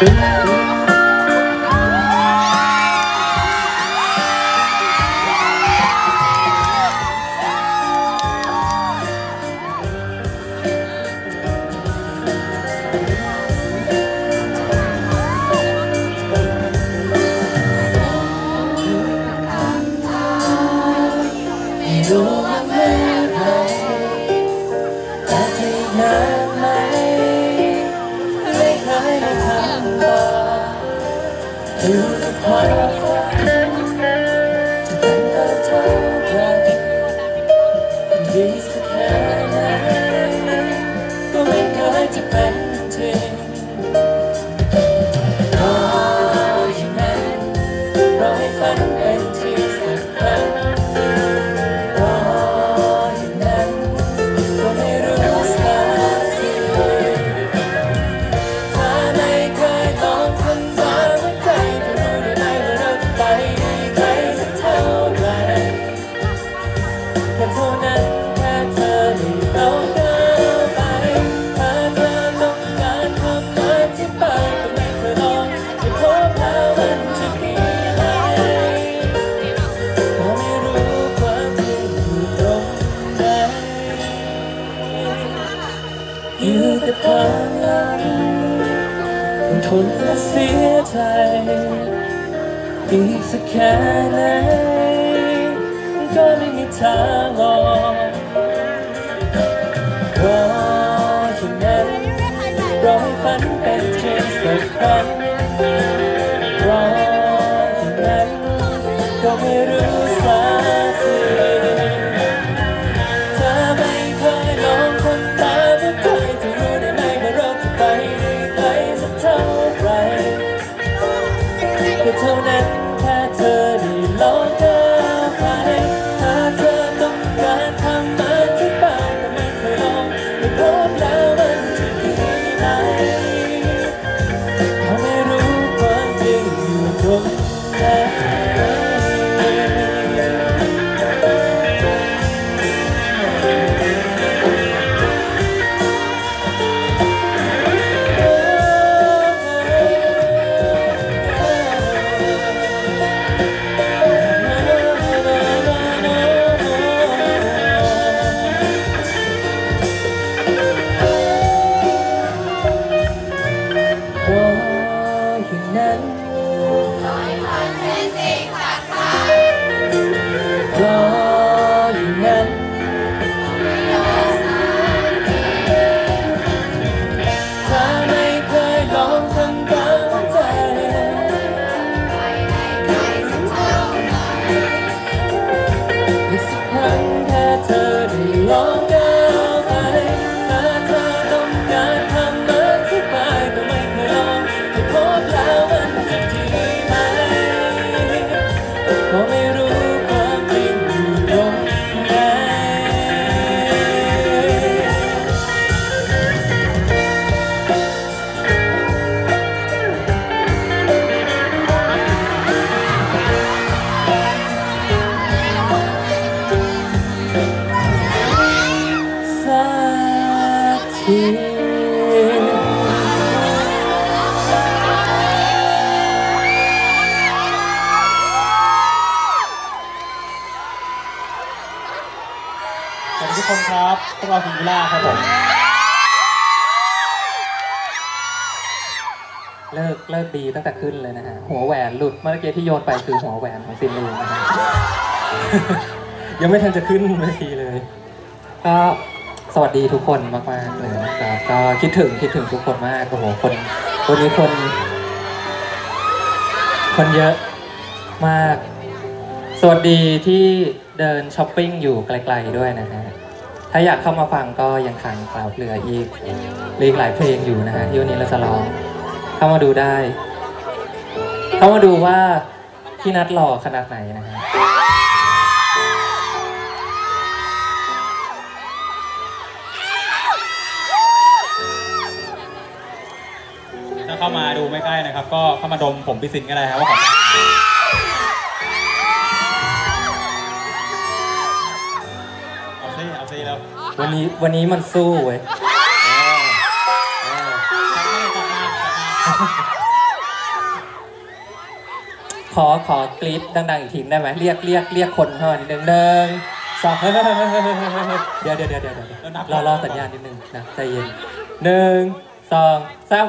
ไอยู่ แค่เท่านั้นแค่เธอได้ลองก้าวไปถ้าเธอต้องการคำอธิบายก็ไม่เคยลองจะพบแล้วมันจะดีไหมก็ไม่รู้ความจริงอยู่ตรงไหนอยู่แต่ความหลังทนและเสียใจอีกสักแค่ไหน ก็ไม่มีทางออกรออย่างนั้นรอให้ฝันเป็นจริงสักครั้งรออย่างนั้นก็ไม่รู้ อ ทีสวัสดีทุกคนครับพวกเราฟิงล่าครับผม เลิกเลิกดีตั้งแต่ขึ้นเลยนะฮะ หัวแหวนหลุดเมื่อกี้ที่โยนไปคือหัวแหวนของซินลูนะฮะ ยังไม่ทันจะขึ้นเวทีเลยก็ สวัสดีทุกคนมากๆเลยนะครับก็คิดถึงคิดถึงทุกคนมากโอ้โหคนวันนี้คน คนเยอะมาก สวัสดีที่เดินช้อปปิ้งอยู่ไกลๆด้วยนะฮะถ้าอยากเข้ามาฟังก็ยังขังกล่าวเหลืออีกเหลืออีกหลายเพลงอยู่นะฮะที่วันนี้เราจะร้องเข้ามาดูได้ เข้ามาดูว่าพี่นัดหล่อขนาดไหนนะฮะ เข้ามาดูไม่ใกล้นะครับ ก็เข้ามาดมผมพิสินก็ได้ครับว่าผมเอาซิเอาซิแล้ววันนี้วันนี้มันสู้เว้ยจัดมาจัดมาจัดมาขอขอกรี๊ดดังๆอีกทีได้ไหมเรียกเรียกเรียกคนเข้ามานิดนึงหนึ่งสองเฮ้ยเฮ้ยเฮ้ยเฮ้ยเฮ้ยเฮ้ยเดี๋ยวเดี๋ยวเดี๋ยวเดี๋ยวเดี๋ยวรอรอสัญญาณนิดนึงนะใจเย็นหนึ่งสองสาม